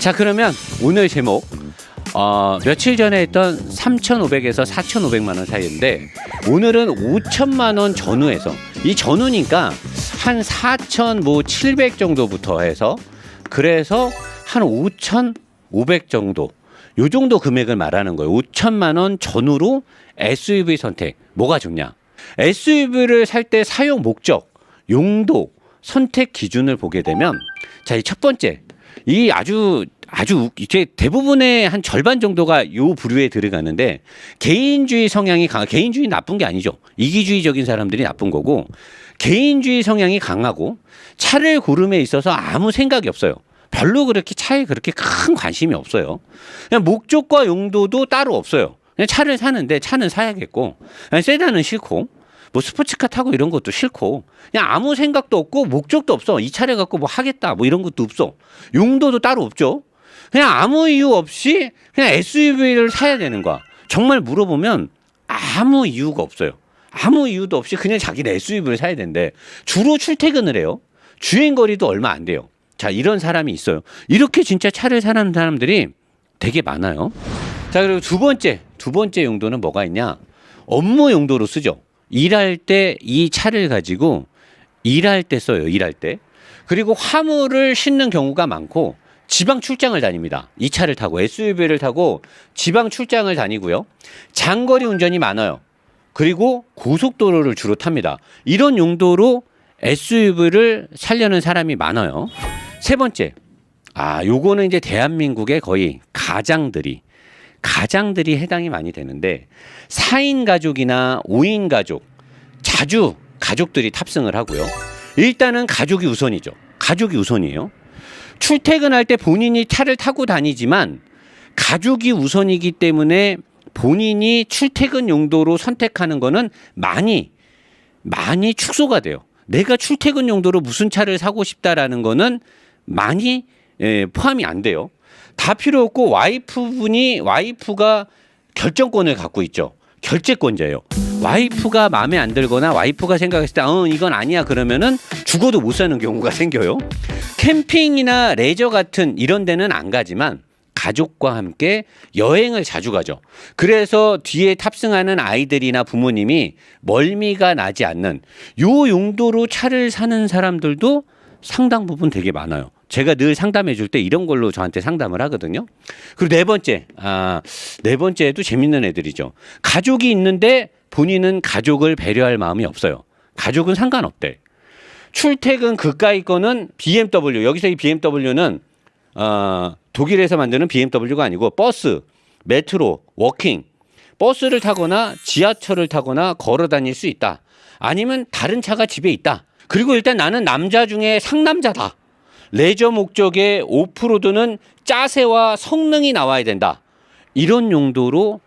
자 그러면 오늘 제목 어, 며칠 전에 했던 3,500에서 4,500만 원 사이인데 오늘은 5천만 원 전후에서 이 전후니까 한4,000뭐700 정도부터 해서 그래서 한 5,500 정도 요 정도 금액을 말하는 거예요. 5천만 원 전후로 SUV 선택 뭐가 좋냐? SUV를 살 때 사용 목적, 용도, 선택 기준을 보게 되면 자, 이 첫 번째 이 아주 아주 이제 대부분의 한 절반 정도가 요 부류에 들어가는데 개인주의 성향이 강하 개인주의 나쁜 게 아니죠. 이기주의적인 사람들이 나쁜 거고 개인주의 성향이 강하고 차를 고름에 있어서 아무 생각이 없어요. 별로 그렇게 차에 그렇게 큰 관심이 없어요. 그냥 목적과 용도도 따로 없어요. 그냥 차를 사는데 차는 사야겠고 세단은 싫고 뭐 스포츠카 타고 이런 것도 싫고 그냥 아무 생각도 없고 목적도 없어. 이 차를 갖고 뭐 하겠다 뭐 이런 것도 없어. 용도도 따로 없죠. 그냥 아무 이유 없이 그냥 SUV를 사야 되는 거야. 정말 물어보면 아무 이유가 없어요. 아무 이유도 없이 그냥 자기는 SUV를 사야 되는데 주로 출퇴근을 해요. 주행 거리도 얼마 안 돼요. 자 이런 사람이 있어요. 이렇게 진짜 차를 사는 사람들이 되게 많아요. 자 그리고 두 번째 두 번째 용도는 뭐가 있냐? 업무 용도로 쓰죠 일할 때 이 차를 가지고 일할 때 써요. 일할 때. 그리고 화물을 싣는 경우가 많고 지방 출장을 다닙니다. 이 차를 타고 SUV를 타고 지방 출장을 다니고요. 장거리 운전이 많아요. 그리고 고속도로를 주로 탑니다. 이런 용도로 SUV를 살려는 사람이 많아요. 세 번째. 아, 요거는 이제 대한민국의 거의 가장들이 가장들이 해당이 많이 되는데 4인 가족이나 5인 가족 자주 가족들이 탑승을 하고요. 일단은 가족이 우선이죠. 가족이 우선이에요. 출퇴근할 때 본인이 차를 타고 다니지만 가족이 우선이기 때문에 본인이 출퇴근 용도로 선택하는 거는 많이 많이 축소가 돼요. 내가 출퇴근 용도로 무슨 차를 사고 싶다라는 거는 많이 예, 포함이 안 돼요. 다 필요 없고 와이프분이 와이프가 결정권을 갖고 있죠. 결재권자예요. 와이프가 마음에 안 들거나 와이프가 생각했을 때, 어, 이건 아니야 그러면은 죽어도 못 사는 경우가 생겨요. 캠핑이나 레저 같은 이런 데는 안 가지만 가족과 함께 여행을 자주 가죠. 그래서 뒤에 탑승하는 아이들이나 부모님이 멀미가 나지 않는 요 용도로 차를 사는 사람들도 상당 부분 되게 많아요. 제가 늘 상담해 줄 때 이런 걸로 저한테 상담을 하거든요. 그리고 네 번째, 아, 네 번째도 재밌는 애들이죠. 가족이 있는데 본인은 가족을 배려할 마음이 없어요. 가족은 상관없대. 출퇴근 그까이 거는 BMW. 여기서 이 BMW는 어, 독일에서 만드는 BMW가 아니고 버스, 메트로, 워킹, 버스를 타거나 지하철을 타거나 걸어 다닐 수 있다. 아니면 다른 차가 집에 있다. 그리고 일단 나는 남자 중에 상남자다. 레저 목적의 오프로드는 짜세와 성능이 나와야 된다. 이런 용도로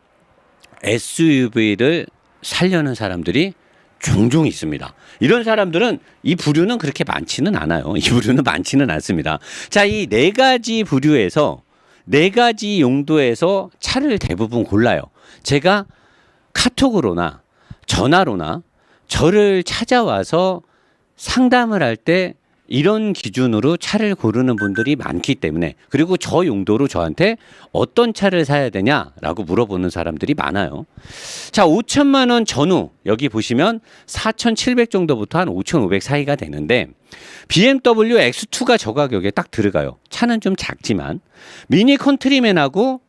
SUV를 살려는 사람들이 종종 있습니다. 이런 사람들은 이 부류는 그렇게 많지는 않아요. 이 부류는 많지는 않습니다. 자, 이 네 가지 부류에서 네 가지 용도에서 차를 대부분 골라요. 제가 카톡으로나 전화로나 저를 찾아와서 상담을 할 때 이런 기준으로 차를 고르는 분들이 많기 때문에 그리고 저 용도로 저한테 어떤 차를 사야 되냐라고 물어보는 사람들이 많아요. 자, 5천만 원 전후 여기 보시면 4,700 정도부터 한 5,500 사이가 되는데 BMW X2가 저 가격에 딱 들어가요. 차는 좀 작지만 미니 컨트리맨하고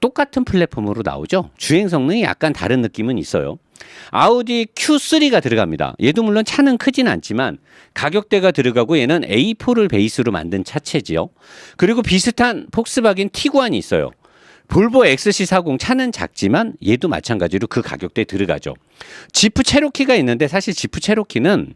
똑같은 플랫폼으로 나오죠. 주행 성능이 약간 다른 느낌은 있어요. 아우디 Q3가 들어갑니다. 얘도 물론 차는 크진 않지만 가격대가 들어가고 얘는 A4를 베이스로 만든 차체지요. 그리고 비슷한 폭스바겐 티구안이 있어요. 볼보 XC40 차는 작지만 얘도 마찬가지로 그 가격대에 들어가죠. 지프 체로키가 있는데 사실 지프 체로키는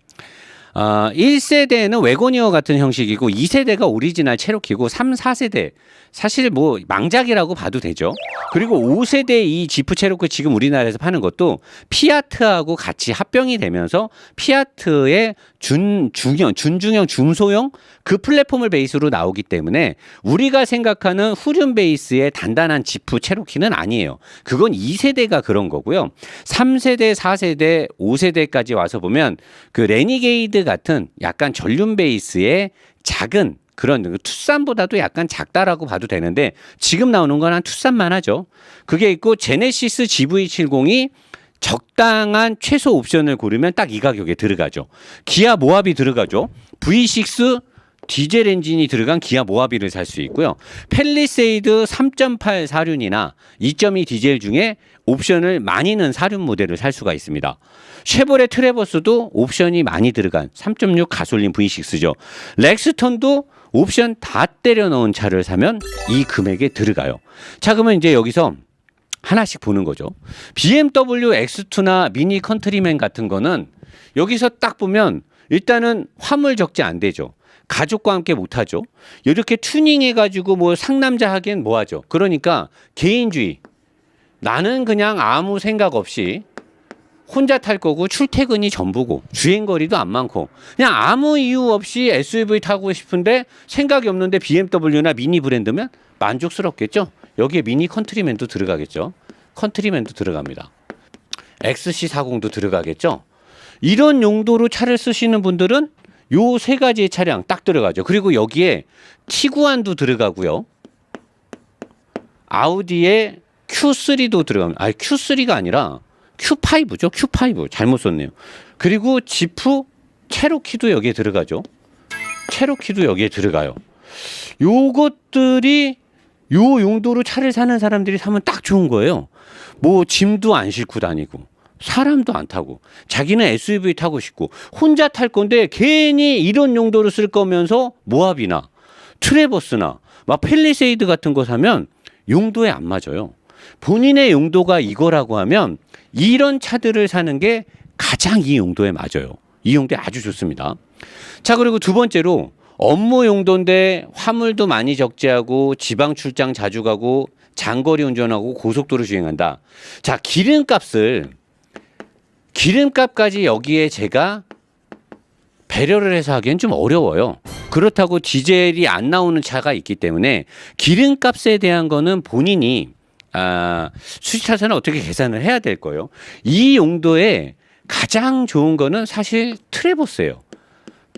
어, 1세대는 웨고니어 같은 형식이고 2세대가 오리지널 체로키고 3, 4세대 사실 뭐 망작이라고 봐도 되죠. 그리고 5세대 이 지프 체로키 지금 우리나라에서 파는 것도 피아트하고 같이 합병이 되면서 피아트의 준 중형, 준중형, 중소형 그 플랫폼을 베이스로 나오기 때문에 우리가 생각하는 후륜 베이스의 단단한 지프 체로키는 아니에요. 그건 2세대가 그런 거고요. 3세대, 4세대, 5세대까지 와서 보면 그 레니게이드 같은 약간 전륜 베이스의 작은 그런 그 투싼보다도 약간 작다라고 봐도 되는데 지금 나오는 건 한 투싼만 하죠. 그게 있고 제네시스 GV70이 적당한 최소 옵션을 고르면 딱 이 가격에 들어가죠. 기아 모하비 들어가죠. V6 디젤 엔진이 들어간 기아 모하비를 살 수 있고요. 펠리세이드 3.8 사륜이나 2.2 디젤 중에 옵션을 많이 넣은 사륜 모델을 살 수가 있습니다. 쉐보레 트레버스도 옵션이 많이 들어간 3.6 가솔린 V6죠. 렉스턴도 옵션 다 때려 넣은 차를 사면 이 금액에 들어가요. 자, 그러면 이제 여기서 하나씩 보는 거죠. BMW X2나 미니 컨트리맨 같은 거는 여기서 딱 보면 일단은 화물 적재 안 되죠. 가족과 함께 못 하죠. 이렇게 튜닝해 가지고 뭐 상남자 하기엔 뭐 하죠. 그러니까 개인주의. 나는 그냥 아무 생각 없이 혼자 탈 거고 출퇴근이 전부고 주행 거리도 안 많고 그냥 아무 이유 없이 SUV 타고 싶은데 생각이 없는데 BMW나 미니 브랜드면 만족스럽겠죠. 여기에 미니 컨트리맨도 들어가겠죠. 컨트리맨도 들어갑니다. XC40도 들어가겠죠. 이런 용도로 차를 쓰시는 분들은 요 세 가지의 차량 딱 들어가죠. 그리고 여기에 티구안도 들어가고요. 아우디의 Q3도 들어갑니다. 아, Q3가 아니라 Q5죠. Q5 잘못 썼네요. 그리고 지프 체로키도 여기에 들어가죠. 체로키도 여기에 들어가요. 요것들이 요 용도로 차를 사는 사람들이 사면 딱 좋은 거예요. 뭐 짐도 안 싣고 다니고 사람도 안 타고 자기는 SUV 타고 싶고 혼자 탈 건데 괜히 이런 용도로 쓸 거면서 모합이나 트레버스나 막 펠리세이드 같은 거 사면 용도에 안 맞아요. 본인의 용도가 이거라고 하면 이런 차들을 사는 게 가장 이 용도에 맞아요. 이 용도에 아주 좋습니다. 자, 그리고 두 번째로 업무 용도인데 화물도 많이 적재하고 지방 출장 자주 가고 장거리 운전하고 고속도로 주행한다. 자, 기름값을 기름값까지 여기에 제가 배려를 해서 하기엔 좀 어려워요. 그렇다고 디젤이 안 나오는 차가 있기 때문에 기름값에 대한 거는 본인이 아, 수시차선을 어떻게 계산을 해야 될 거예요. 이 용도에 가장 좋은 거는 사실 트레버스예요.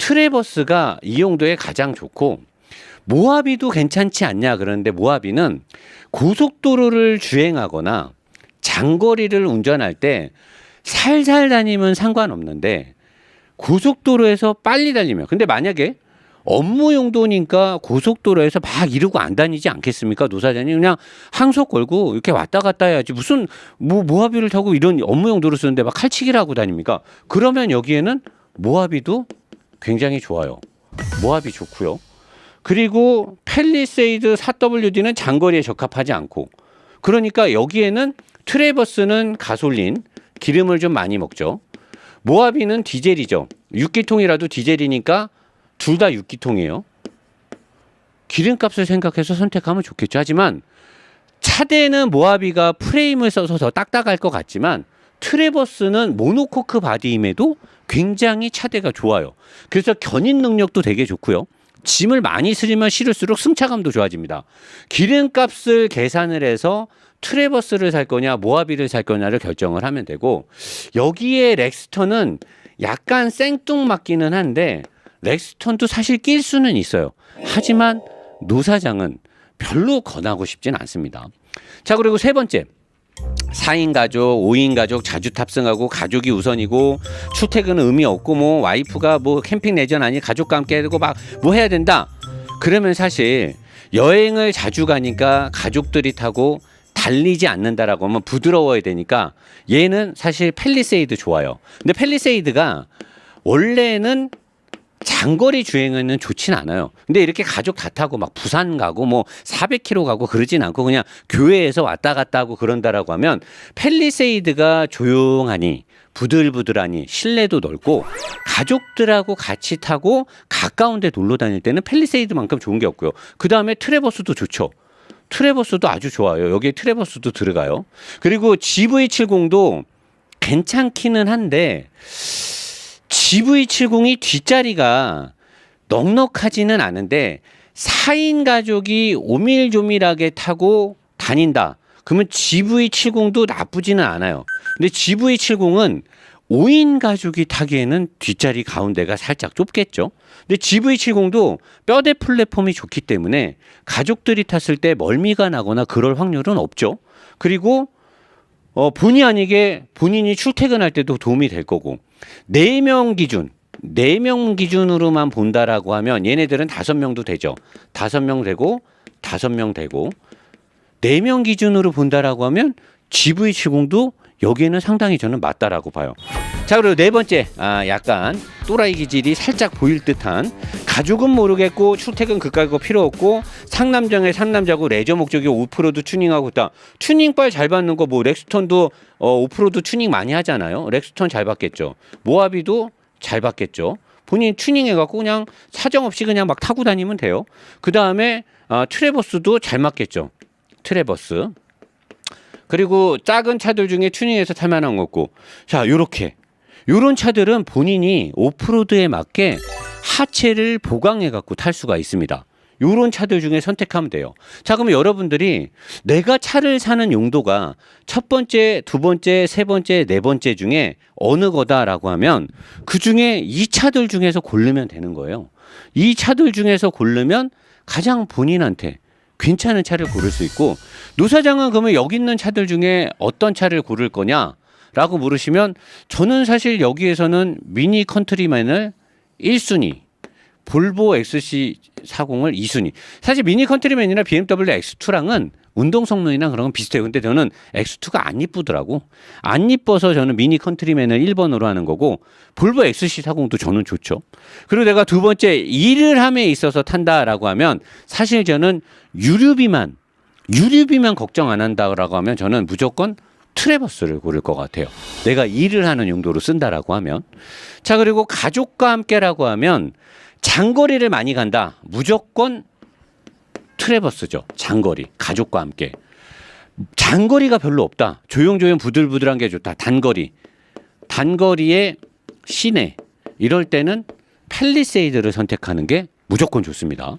트레버스가 이 용도에 가장 좋고 모하비도 괜찮지 않냐 그러는데 모하비는 고속도로를 주행하거나 장거리를 운전할 때 살살 다니면 상관없는데 고속도로에서 빨리 달리면 근데 만약에 업무 용도니까 고속도로에서 막 이러고 안 다니지 않겠습니까? 노사장님 그냥 항속 걸고 이렇게 왔다 갔다 해야지. 무슨 뭐 모하비를 타고 이런 업무 용도로 쓰는데 막 칼치기를 하고 다닙니까? 그러면 여기에는 모하비도 굉장히 좋아요 모하비 좋고요 그리고 펠리세이드 4WD는 장거리에 적합하지 않고 그러니까 여기에는 트레버스는 가솔린 기름을 좀 많이 먹죠 모하비는 디젤이죠 6기통이라도 디젤이니까 둘 다 6기통이에요. 기름값을 생각해서 선택하면 좋겠죠. 하지만 차대는 모하비가 프레임을 써서 더 딱딱할 것 같지만 트레버스는 모노코크 바디임에도 굉장히 차대가 좋아요. 그래서 견인 능력도 되게 좋고요. 짐을 많이 실으면 실을수록 승차감도 좋아집니다. 기름값을 계산을 해서 트레버스를 살 거냐 모하비를 살 거냐를 결정을 하면 되고 여기에 렉스턴은 약간 생뚱맞기는 한데 렉스턴도 사실 낄 수는 있어요. 하지만 노 사장은 별로 권하고 싶진 않습니다. 자, 그리고 세 번째. 4인 가족, 5인 가족 자주 탑승하고 가족이 우선이고 출퇴근은 의미 없고 뭐 와이프가 뭐 캠핑 내전 아니 가족과 함께 하고 막 뭐 해야 된다. 그러면 사실 여행을 자주 가니까 가족들이 타고 달리지 않는다라고 하면 부드러워야 되니까 얘는 사실 펠리세이드 좋아요. 근데 펠리세이드가 원래는 장거리 주행에는 좋진 않아요. 근데 이렇게 가족 다 타고 막 부산 가고 뭐 400km 가고 그러진 않고 그냥 교회에서 왔다 갔다 하고 그런다라고 하면 펠리세이드가 조용하니 부들부들하니 실내도 넓고 가족들하고 같이 타고 가까운 데 놀러 다닐 때는 펠리세이드만큼 좋은 게 없고요. 그 다음에 트레버스도 좋죠. 트레버스도 아주 좋아요. 여기에 트레버스도 들어가요. 그리고 GV70도 괜찮기는 한데 GV70이 뒷자리가 넉넉하지는 않은데 4인 가족이 오밀조밀하게 타고 다닌다. 그러면 GV70도 나쁘지는 않아요. 근데 GV70은 5인 가족이 타기에는 뒷자리 가운데가 살짝 좁겠죠. 근데 GV70도 뼈대 플랫폼이 좋기 때문에 가족들이 탔을 때 멀미가 나거나 그럴 확률은 없죠. 그리고 어, 본의 아니게 본인이 출퇴근할 때도 도움이 될 거고 네 명 기준 네 명 기준으로만 본다라고 하면 얘네들은 다섯 명도 되죠. 다섯 명 되고 다섯 명 되고 네 명 기준으로 본다라고 하면 GV70도 여기에는 상당히 저는 맞다라고 봐요. 자 그리고 네 번째 아 약간 또라이 기질이 살짝 보일 듯한 가족은 모르겠고 출퇴근 그까고 필요 없고 상남자의 상남자고 레저 목적이 오프로드 튜닝하고 있다. 튜닝빨 잘 받는 거 뭐 렉스턴도 어, 오프로드 튜닝 많이 하잖아요. 렉스턴 잘 받겠죠. 모하비도 잘 받겠죠. 본인 튜닝해 갖고 그냥 사정 없이 그냥 막 타고 다니면 돼요. 그 다음에 아, 트레버스도 잘 맞겠죠. 트레버스. 그리고 작은 차들 중에 튜닝해서 탈 만한 거고. 자, 요렇게. 요런 차들은 본인이 오프로드에 맞게 하체를 보강해 갖고 탈 수가 있습니다. 요런 차들 중에 선택하면 돼요. 자, 그러면 여러분들이 내가 차를 사는 용도가 첫 번째, 두 번째, 세 번째, 네 번째 중에 어느 거다라고 하면 그 중에 이 차들 중에서 고르면 되는 거예요. 이 차들 중에서 고르면 가장 본인한테 괜찮은 차를 고를 수 있고 노 사장은 그러면 여기 있는 차들 중에 어떤 차를 고를 거냐? 라고 물으시면 저는 사실 여기에서는 미니 컨트리맨을 1순위. 볼보 XC40을 2순위. 사실 미니 컨트리맨이나 BMW X2랑은 운동 성능이나 그런 건 비슷해요. 근데 저는 X2가 안 이쁘더라고. 안 이뻐서 저는 미니 컨트리맨을 1번으로 하는 거고 볼보 XC40도 저는 좋죠. 그리고 내가 두 번째 일을 함에 있어서 탄다라고 하면 사실 저는 유류비만 유류비만 걱정 안 한다라고 하면 저는 무조건 트레버스를 고를 것 같아요. 내가 일을 하는 용도로 쓴다라고 하면. 자, 그리고 가족과 함께라고 하면 장거리를 많이 간다. 무조건 트레버스죠. 장거리. 가족과 함께. 장거리가 별로 없다. 조용조용 부들부들한 게 좋다. 단거리. 단거리에 시내. 이럴 때는 펠리세이드를 선택하는 게 무조건 좋습니다.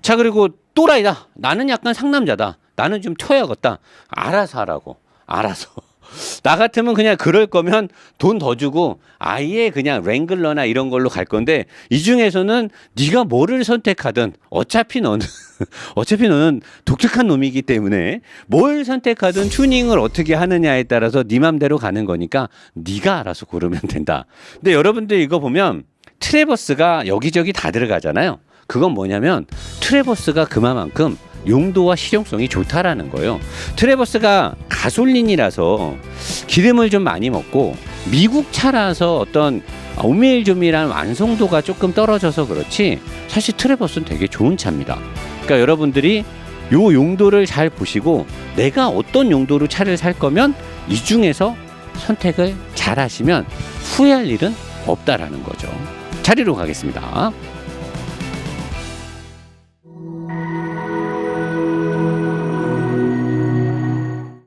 자, 그리고 또라이다. 나는 약간 상남자다. 나는 좀 튀어야겠다. 알아서 하라고. 알아서. 나 같으면 그냥 그럴 거면 돈 더 주고 아예 그냥 랭글러나 이런 걸로 갈 건데 이 중에서는 네가 뭐를 선택하든 어차피 너는 어차피 너는 독특한 놈이기 때문에 뭘 선택하든 튜닝을 어떻게 하느냐에 따라서 네 맘대로 가는 거니까 네가 알아서 고르면 된다. 근데 여러분들 이거 보면 트레버스가 여기저기 다 들어가잖아요. 그건 뭐냐면 트레버스가 그만큼 용도와 실용성이 좋다라는 거예요. 트레버스가 가솔린이라서 기름을 좀 많이 먹고 미국 차라서 어떤 오밀조밀한 완성도가 조금 떨어져서 그렇지 사실 트레버스는 되게 좋은 차입니다. 그러니까 여러분들이 요 용도를 잘 보시고 내가 어떤 용도로 차를 살 거면 이 중에서 선택을 잘 하시면 후회할 일은 없다라는 거죠. 자리로 가겠습니다.